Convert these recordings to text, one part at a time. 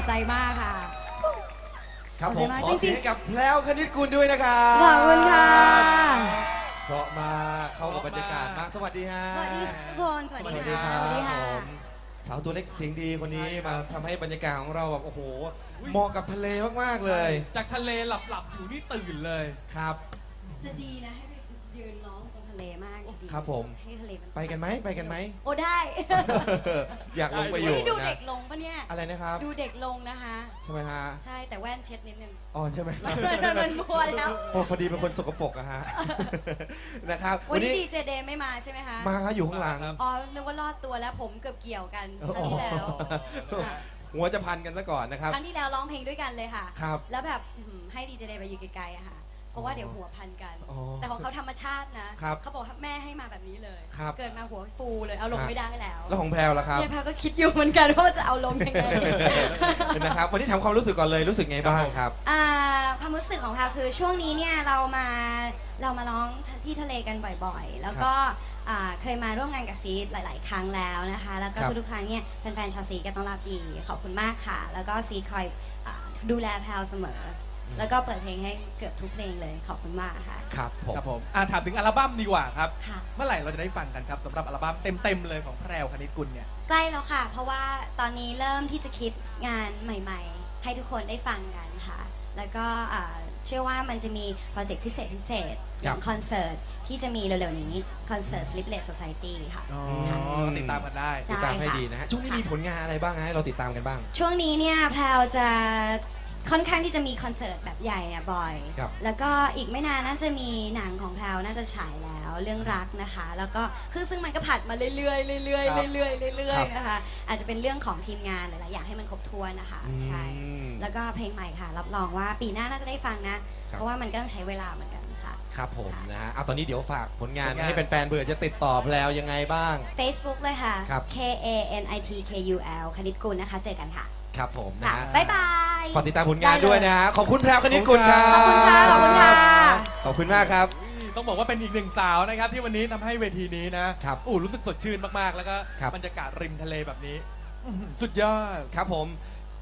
อบใจมากค่ะ ครับผมขอบใจมากขอเสียงให้กับแพลวคณิตกุลด้วยนะครับขอบคุณค่ะเพราะมาเข้ากับบรรยากาศมากสวัสดีฮะ สวัสดีทุกคนสวัสสวัสดีดีค่ะครับสวัสดีค่ะ ผมสาวตัวเล็กเสียงดีคนนี้มาทำให้บรรยากาศของเราแบบโอ้โหเหมาะกับทะเลมากๆเลยจากทะเลหลับหลับๆอยู่นี่ตื่นเลย ครับ จะดีนะให้ไปยืนร้องตรงทะ เลมากจะดีครับผม ให้ทะเลมันไปกันไหมไปกันไหม โอ้ได้ อยากลงไปอยู่นี่ดูนะเด็กลงปะเนี่ย อะไรนะครับ ดูเด็กลงนะคะ ใช่ไหมฮะใช่แต่แว่นเช็ดนิดนึง อ๋อใช่ไหมเดินเดินมันมัวแล้ว โอ้พอดีเป็นคนสกปรกอะฮะ นะครับ วันนี้ดีเจเดย์ไม่มาใช่ไหมคะ มาอยู่ข้างหลังครับ อ๋อ นึกว่ารอดตัวแล้วผมเกือบเกี่ยวกันครั้งที่แล้วอ๋อค่ะหัวจะพันกันซะก่อนนะครับ ครั้งที่แล้วร้องเพลงด้วยกันเลยค่ะ ครับ แล้วแบบอื้อหือให้ดีเจเดย์ไปอยู่ไกลๆอะค่ะ เพราะว่าเดี๋ยวหัวพันกัน อ๋อแต่ของเขาธรรมชาตินะครับเขาบอกว่าแม่ให้มาแบบนี้เลย ครับ เกิดมาหัวฟูเลยเอาลงครับไม่ได้แล้วแล้วของแพรวล่ะครับ เนี่ยแพรก็คิดอยู่เหมือนกันว่าจะเอาลงยังไง นะครับ วันนี้ถามความรู้สึกก่อนเลยรู้สึกไงบ้างครับ อ่าความรู้สึกของแพรคือช่วงนี้เนี่ยเรามาเรามาร้องที่ทะเลกันบ่อยๆ แล้วก็อ่าเคยมาร่วมงานกับซีดหลาย ๆ ครั้งแล้วนะคะ แล้วก็ครับทุกๆครั้งเนี่ยแฟนๆชาวซีดก็ต้องรับดีขอบคุณมากค่ะ แล้วก็ซีดคอยอาดูแลแพรเสมอ แล้วก็เปิดเพลงให้เกือบทุกเพลงเลยขอบคุณมากค่ะ ครับผม ครับผมอะถามถึงอัลบั้มดีกว่าครับ ค่ะ เมื่อไหร่เราจะได้ฟังกันครับสำหรับอัลบั้มเต็มๆเลยของแพรวคณิตกุลเนี่ย ใกล้แล้วค่ะ เพราะว่าตอนนี้เริ่มที่จะคิดงานใหม่ๆ ให้ทุกคนได้ฟังกันค่ะ แล้วก็อ่าเชื่อว่ามันจะมีโปรเจกต์พิเศษพิเศษอย่างคอนเสิร์ตที่จะมีเร็วๆนี้คอนเสิร์ต Sleepless Society ค่ะ อ๋อค่ะติดตามกันได้ใช่ติดตามให้ดีนะฮะ ช่วงนี้ค่ะมีผลงานอะไรบ้างฮะให้เราติดตามกันบ้าง ช่วงนี้เนี่ยแพลวจะ ค่อนข้างที่จะมีคอนเสิร์ตแบบใหญ่อะบ่อย ครับ แล้วก็อีกไม่นานน่าจะมีหนังของแพลวน่าจะฉายแล้วเรื่องรักนะคะ แล้วก็คือซึ่งมันก็ผัดมาเรื่อยๆเรื่อยครับๆเรื่อยๆเรื่อครัยบๆนะคะ อาจจะเป็นเรื่องของทีมงานหลายๆอย่างให้มันครบถ้วนนะคะใช่ อืม แล้วก็เพลงใหม่ค่ะ รับรองว่าปีหน้าน่าจะได้ฟังนะ ครับ เพราะว่ามันก็ต้องใช้เวลาเหมือนกันค่ะ ครับผมนะฮะเอาตอนนี้เดี๋ยวฝากผลงานผลงาน ให้แฟนๆเบื่อจะติดต่อแพลวยังไงบ้าง Facebook เลยค่ะ ครับ K A N I T K U L คณิตกุลนะคะ เจอกันค่ะ ครับผมนะค่ะฮะ บ๊ายบาย ฝากติดตามผลงานได้เลยด้วยนะฮะขอบคุณแพรวคณิตกุลครับขอบคุณค่ะขอบคุณค่ะ ขอบคุณมากครับ ต้องบอกว่าเป็นอีกหนึ่งสาวนะครับ ที่วันนี้ทำให้เวทีนี้นะครับอู้รู้สึกสดชื่นมากๆ แล้วก็ครับ บรรยากาศริมทะเลแบบนี้อื้อหือสุดยอด ครับผม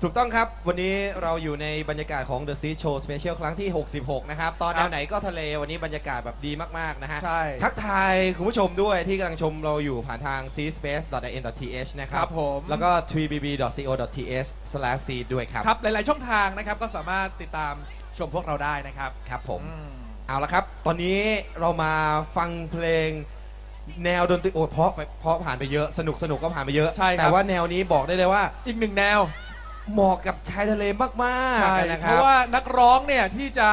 ถูกต้องครับ วันนี้เราอยู่ในบรรยากาศของ The Sea Show Special ครั้งที่ 66 นะครับ ตอนคแนรับวไหนก็ทะเลวันนี้บรรยากาศแบบดีมาก ๆ นะฮะ ใช่ ทักทายคุณผู้ชมด้วยที่กำลังชมเราอยู่ผ่านทาง cspace.in.th นะคครัรับบผม แล้วก็ tbb.co.th/seed ด้วยครับ ครับ หลาย ๆ ช่องทางนะครับ ก็สามารถติดตามชมพวกเราได้นะครับครับผม อืม เอาละครับ ตอนนี้เรามาฟังเพลงแนวดนตรีโอ้ยเพราะไปเพราะผ่านไปเยอะ สนุกสนุกก็ผ่านไปเยอะ ใช่ครับ แต่ว่าแนวนี้บอกได้เลยว่า อีกหนึ่งแนว เหมาะกับชายทะเลมากใช่ๆนะคเพรับ ราะว่านักร้องเนี่ยที่จะ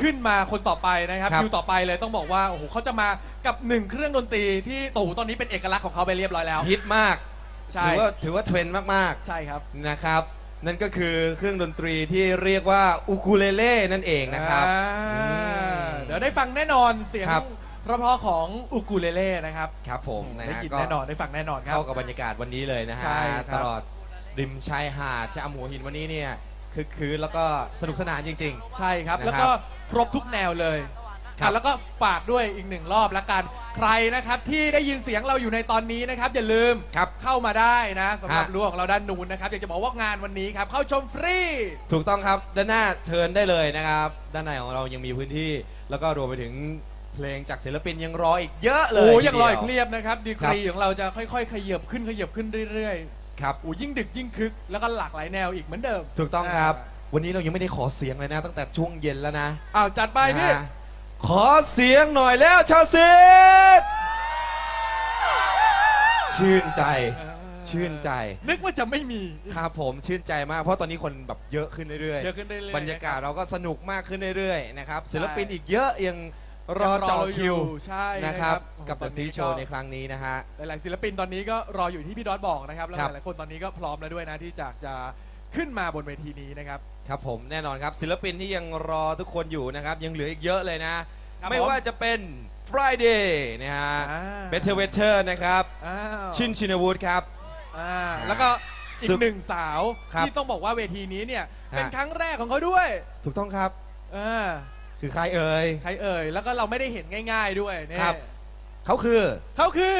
ขึ้นมาคนต่อไปนะครับครับคิวต่อไปเลยต้องบอกว่าโอ้โหเขาจะมากับหนึ่งเครื่องดนตรีที่ตู่ตอนนี้เป็นเอกลักษณ์ของเขาไปเรียบร้อยแล้ว ฮิตมากใช่ ถือว่าถือว่าเทรนด์มากใช่ครับ ๆนะครับ นั่นก็คือเครื่องดนตรีที่เรียกว่าอูคูเลเล่นั่นเองนะครับ อ่าอืมเดี๋ยวได้ฟังแน่นอนเสียงครับ เพราะๆของอุกูเลเล่นะครับครับผมนะได้ฮะยินก็แน่นอนได้ฟังแน่นอนครับ เข้ากับบรรยากาศวันนี้เลยนะฮะใช่ครับ ตลอด ริมชายหาดชะอำหัวหินวันนี้เนี่ยคือคืนแล้วก็สนุกสนานจริง ใช่ครับ นะครับแล้วก็ครบทุกแนวเลยครับ อะแล้วก็ฝากด้วยอีกหนึ่งรอบละกัน ใครนะครับที่ได้ยินเสียงเราอยู่ในตอนนี้นะครับ อย่าลืมครับ เข้ามาได้นะสำหรับฮะ รั้วของเราด้านนู้นนะครับ อยากจะบอกว่างานวันนี้ครับ เข้าชมฟรีๆถูกต้องครับด้านหน้าเชิญได้เลยนะครับ ด้านในของเรายังมีพื้นที่ แล้วก็รวมไปถึงเพลงจากศิลปินยังรออีกเยอะเลยโอ้ยังทีลเดีอยวเคลียบนะครับ ดีกรีของเราจะค่อยๆ ขยับขึ้นขยับขึ้นเรื่อย ครับๆโอ้ยิ่งดึกยิ่งคึก แล้วก็หลากหลายแนวอีกเหมือนเดิมถูกต้องครับ วันนี้เรายังไม่ได้ขอเสียงเลยนะ ตั้งแต่ช่วงเย็นแล้วนะอ้าวจัดไปพี่ นะฮะขอเสียงหน่อยแล้วชาวซีดชื่นใจ ชื่นใจ นึกว่าจะไม่มีครับผมชื่นใจมาก เพราะตอนนี้คนแบบเยอะขึ้นเรื่อยเยอะขึ้นเรื่อยๆบรรยากาศเราก็สนุกมากขึ้นเรื่อยๆนะครับใช่ศิลปินอีกเยอะยัง รอจอคิวใช่นะครับโอ้โหกับตอ The น Sea นี้ Show ก็ในครั้งนี้นะฮะ หลาย ๆ ศิลปินตอนนี้ก็รออยู่ที่พี่ดอทบอกนะครับ แล้วครับ หลายๆคนตอนนี้ก็พร้อมแล้วด้วยนะที่จะจะขึ้นมาบนเวทีนี้นะครับ ครับผมแน่นอนครับ ศิลปินที่ยังรอทุกคนอยู่นะครับ ยังเหลืออีกเยอะเลยนะ ครับไม่ผม ว่าจะเป็น Friday นะฮะอ่า Better Wetter นะครับ อ้าวชินชินวุฒิครับ อ่าแล้วก็อีสุกดหนึ่งสาวครับที่ต้องบอกว่าเวทีนี้เนี่ยฮะเป็นครั้งแรกของเขาด้วยถูกต้องครับ อ่า คือใครเอ่ย ใครเอ่ย แล้วก็เราไม่ได้เห็นง่าย ๆด้วยเนี่ยครับ เขาคือเขาคือ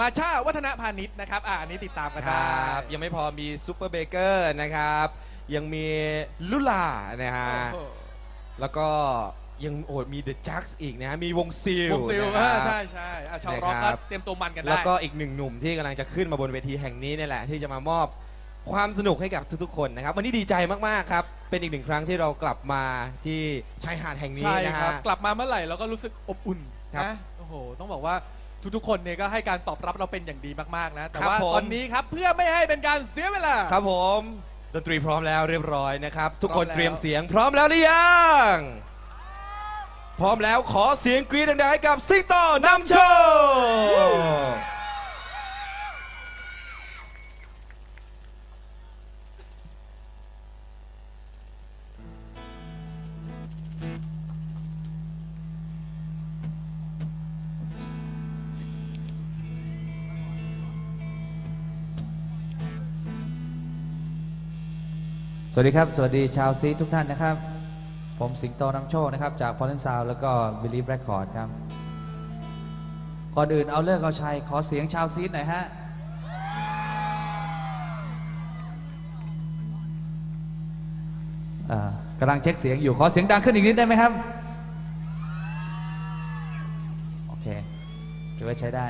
มาชาวัฒนพาณิชย์นะครับ อ่าอันนี้ติดตามกันคได้รับยังไม่พอมีซูเปอร์เบเกอร์นะครับ ยังมีลุลานะฮะ โอ้โหแล้วก็ยังโอ้มีเดอะจักอีกนะฮะ มีวงซิลวงซิลนะอ่าครับ ใช่ใช่อะชาวร็อกนะครัก็บ เตรียมตัวมันกันได้ แล้วก็อีกหนึ่งหนุ่มที่กำลังจะขึ้นมาบนเวทีแห่งนี้เนี่ยแหละ ที่จะมามอบความสนุกให้กับทุกๆคนนะครับ วันนี้ดีใจมากๆครับ เป็นอีกหนึ่งครั้งที่เรากลับมาที่ชายหาดแห่งนี้ใช่นะครัฮะ บ กลับมาเมื่อไหร่เราก็รู้สึกอบอุ่นครับนะโอ้โห ต้องบอกว่าทุกๆคนเนี่ยก็ให้การตอบรับเราเป็นอย่างดีมากๆนะ แต่ครับว่าผม ตอนนี้ครับเพื่อไม่ให้เป็นการเสียเวลา ครับผมดนตรีพร้อมแล้วเรียบร้อยนะครับ ทุกคนพร้อมแล้ว เตรียมเสียงพร้อมแล้วหรือยังพร้อมแล้วขอเสียงกรี๊ดดังๆให้กับซิงโตนำโชว์ สวัสดีครับ สวัสดีชาวซีทุกท่านนะครับ ผมสิงโตนำโชคนะครับ จากพอลเลนซาวแล้วก็บิลีฟแรคคอร์ดครับ ก่อนอื่นเอาเลิกเอาชัย ขอเสียงชาวซีหน่อยฮะ อ่ากำลังเช็คเสียงอยู่ ขอเสียงดังขึ้นอีกนิดได้ไหมครับ โอเค ถือว่าใช้ได้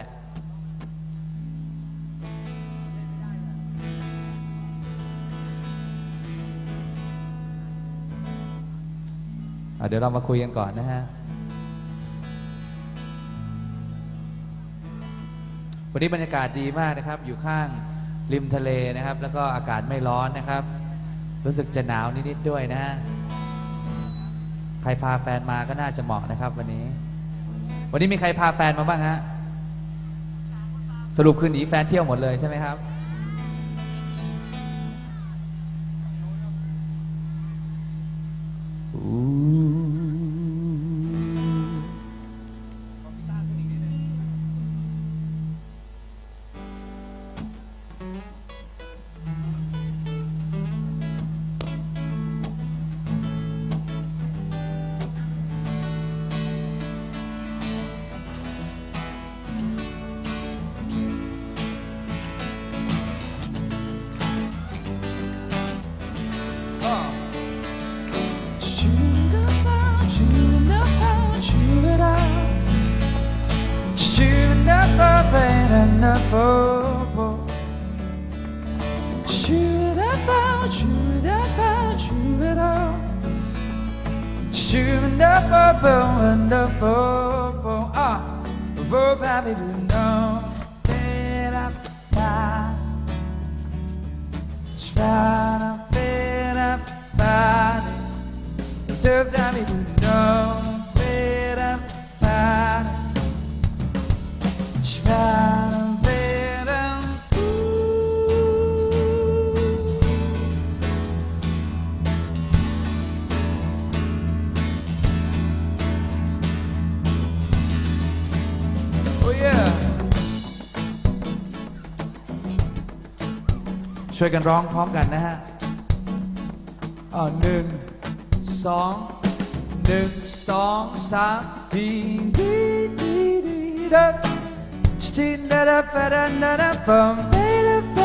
เดี๋ยวเรามาคุยกันก่อนนะฮะ วันนี้บรรยากาศดีมากนะครับ อยู่ข้างริมทะเลนะครับ แล้วก็อากาศไม่ร้อนนะครับ รู้สึกจะหนาวนิดๆด้วยนะฮะ ใครพาแฟนมาก็น่าจะเหมาะนะครับ วันนี้ วันนี้มีใครพาแฟนมาบ้างฮะ สรุปคืนหนีแฟนเที่ยวหมดเลยใช่ไหมครับ about you, about you at all. Just you and up, up, and up, up, ah, before Bobby didn't know. Fed up, fire. Fed up, fed up, fire. Before Bobby didn't know. Fed up, fire. Fed ช่วยกันร้องพร้อมกันนะฮะอ่าหนึ่งสองหนึ่งสองสามดีดีดีดีดะชินดะดะปะดะดะดะปัมเปดะเป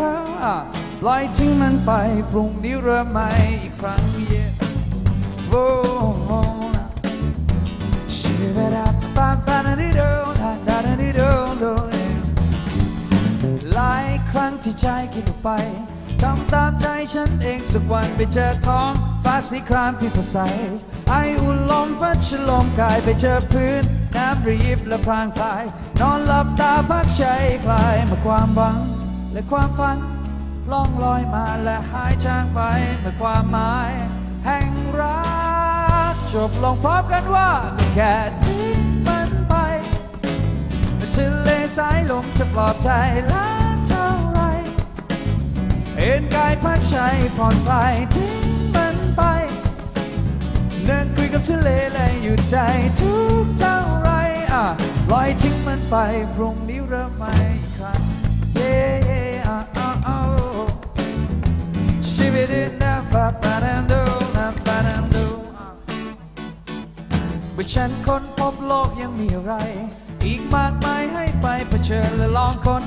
ดะอะปล่อยทิ้งมันไปพรุ่งนี้เริ่มใหม่อีกครั้ง yeah โอ้โหห ที่ใจคิดออกไปทำตามใจฉันเองสักวันไปเจอท้องฟ้าสีครามที่สดใสไออุ่นลมพัดฉลมกายไปเจอพื้น น้ำระยิบและพรางพลาย นอนหลับตาพักใจคลายเมื่อความหวัง และความฝันล่องลอยมาและหายจางไปเมื่อความหมาย แห่งรัก จบลงพร้อมกันว่าแค่ทิ้งมันไปทะเลสายลมจะปลอบใจล้านเท่าไร เห็นกายพักใจผ่อนคลายทิ้งมันไป เดินคุยกับทะเลและหยุดใจทุกเท่าไรอะลอยทิ้งมันไปพรุ่งนี้เริ่มใหม่ครั้ง yeah yeah อะอะอะชีวิตนะปะปะนันดูนะปะนันดูอะเมื่อฉันค้นพบโลกยังมีอะไร อีกมากมายให้ไปเผชิญและลองคน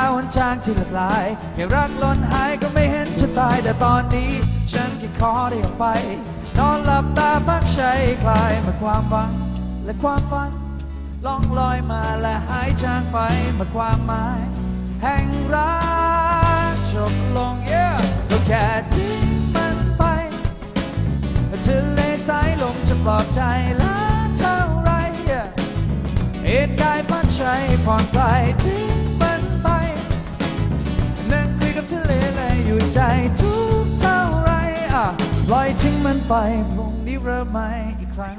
าาหนทางที่หลากหลายอยากรักล้นหายก็ไม่เห็นจะตายแต่ตอนนี้ ฉันแค่ขอได้ออกไป นอนหลับตาพักใจคลายมื่อความหวัง และความฝันล่องลอยมาและหายจางไปมื่อความหมาย แห่งรักจบลงเยอะก็แค่ทิ้งมันไปทะเลสายลมจะปลอบใจแล้วเท่าไรเหตุกายพักใจผ่อนคลายทิ้ง อยู่ใจทุกเท่าไรอะปล่อยทิ้งมันไปพรุ่งนี้เริ่มใหม่อีกครั้ง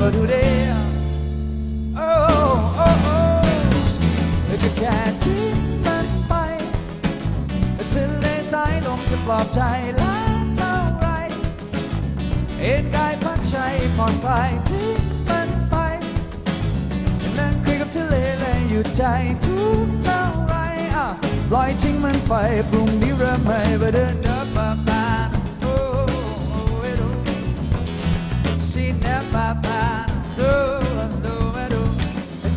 ก็ สายลมจะปลอบใจแล้วเท่าไรเอ็นกายพักใจผ่อนคลายทิ้งมันไปนั่งคุยกับทะเลและหยุดใจทุกเท่าไรอะปล่อยทิ้งมันไปพรุ่งนี้เริ่มใหม่ไปเดินเดินมาบานโอ้โอ้เอโดสิเนปาบานโอ้โดเอโด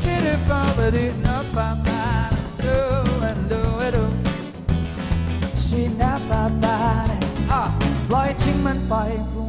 จิริปาบดินปาบา ไปพรุ่ง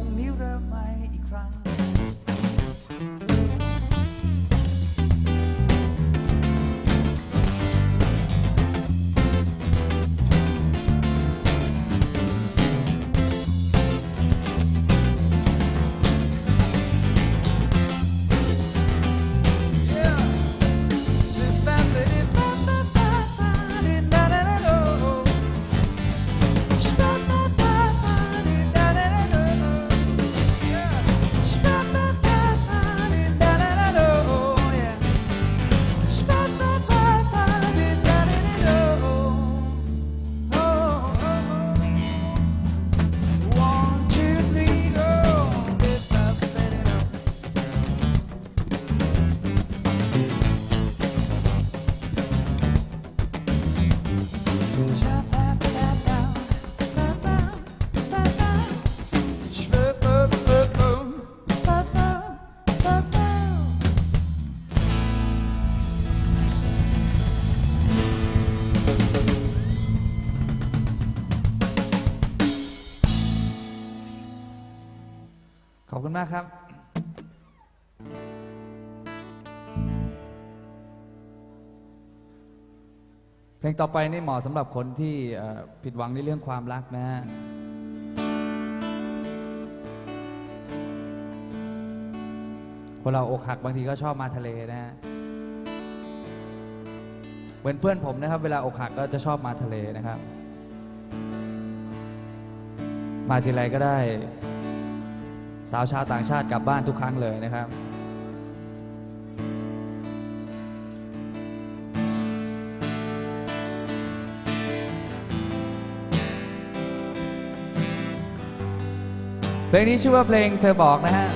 มากครับเพลงต่อไปนี่เหมาะสำหรับคนที่ผิดหวังในเรื่องความรักนะฮะคนเราอกหักบางทีก็ชอบมาทะเลนะฮะเป็นเพื่อนผมนะครับ เวลาอกหักก็จะชอบมาทะเลนะครับ มาทีไรก็ได้ สาวชาวต่างชาติกลับบ้านทุกครั้งเลยนะครับ เพลงนี้ชื่อว่าเพลงเธอบอกนะฮะ